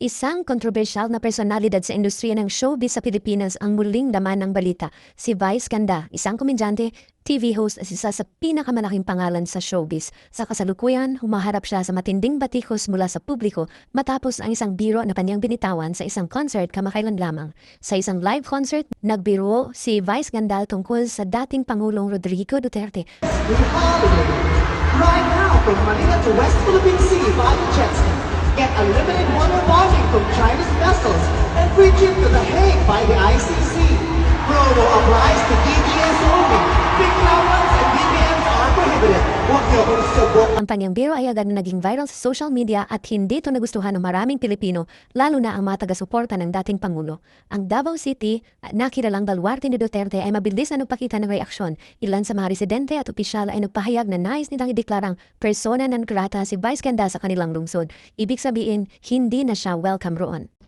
Isang kontrobersyal na personalidad sa industriya ng showbiz sa Pilipinas ang muling laman ng balita. Si Vice Ganda, isang komedyante, TV host at isa sa pinakamalaking pangalan sa showbiz. Sa kasalukuyan, humaharap siya sa matinding batikos mula sa publiko matapos ang isang biro na kanyang binitawan sa isang concert kamakailan lamang. Sa isang live concert, nagbiro si Vice Ganda tungkol sa dating Pangulong Rodrigo Duterte. Right now, from Manila to West Philippine Sea via jet ski. Get unlimited water bonding from China's vessels and trip to The Hague by the ICC. Ang kanyang biro ay agad na naging viral sa social media at hindi ito nagustuhan ng maraming Pilipino, lalo na ang mga taga-suporta ng dating Pangulo. Ang Davao City, at nakilalang baluarte ni Duterte ay mabilis na nagpakita ng reaksyon. Ilan sa mga residente at opisyal ay nagpahayag na nais nilang ideklarang persona non grata si Vice Ganda sa kanilang lungsod. Ibig sabihin, hindi na siya welcome roon.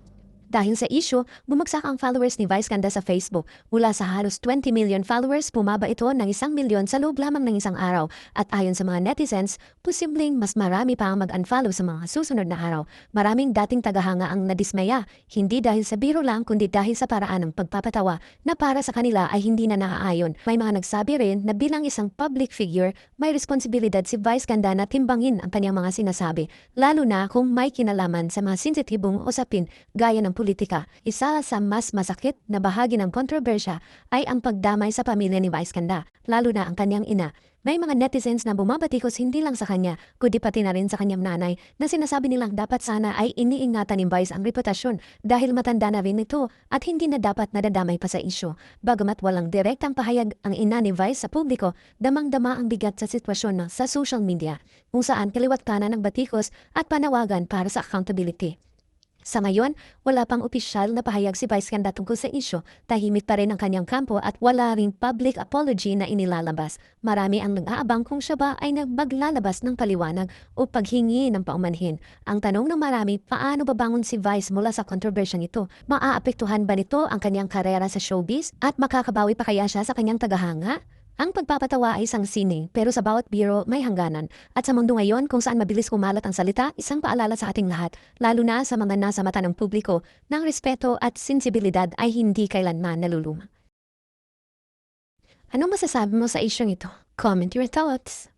Dahil sa issue, bumagsak ang followers ni Vice Ganda sa Facebook. Mula sa halos 20 million followers, bumaba ito ng isang milyon sa loob lamang ng isang araw. At ayon sa mga netizens, posibleng mas marami pa ang mag-unfollow sa mga susunod na araw. Maraming dating tagahanga ang nadismaya, hindi dahil sa biro lang kundi dahil sa paraan ng pagpapatawa na para sa kanila ay hindi na naaayon. May mga nagsabi rin na bilang isang public figure, may responsibilidad si Vice Ganda na timbangin ang kanyang mga sinasabi, lalo na kung may kinalaman sa mga sensitibong usapin gaya ng politika. Isa sa mas masakit na bahagi ng kontrobersya ay ang pagdamay sa pamilya ni Vice Ganda, lalo na ang kanyang ina. May mga netizens na bumabatikos hindi lang sa kanya, kundi pati na rin sa kanyang nanay na sinasabi nilang dapat sana ay iniingatan ni Vice ang reputasyon dahil matanda na rin ito at hindi na dapat nadadamay pa sa isyo. Bagamat walang direktang pahayag ang ina ni Vice sa publiko, damang-dama ang bigat sa sitwasyon sa social media, kung saan kaliwat kanan ng batikos at panawagan para sa accountability. Sa ngayon, wala pang opisyal na pahayag si Vice Ganda tungkol sa isyo, tahimik pa rin ang kanyang kampo at wala ring public apology na inilalabas. Marami ang nag-aabang kung siya ba ay nagmaglalabas ng paliwanag o paghingi ng paumanhin. Ang tanong ng marami, paano babangon si Vice mula sa kontrobersyang ito? Maaapektuhan ba nito ang kanyang karera sa showbiz? At makakabawi pa kaya siya sa kanyang tagahanga? Ang pagpapatawa ay isang sine, pero sa bawat biro may hangganan. At sa mundo ngayon kung saan mabilis kumalat ang salita, isang paalala sa ating lahat, lalo na sa mga nasa mata ng publiko, ng respeto at sensibilidad ay hindi kailanman naluluma. Ano masasabi mo sa isyong ito? Comment your thoughts.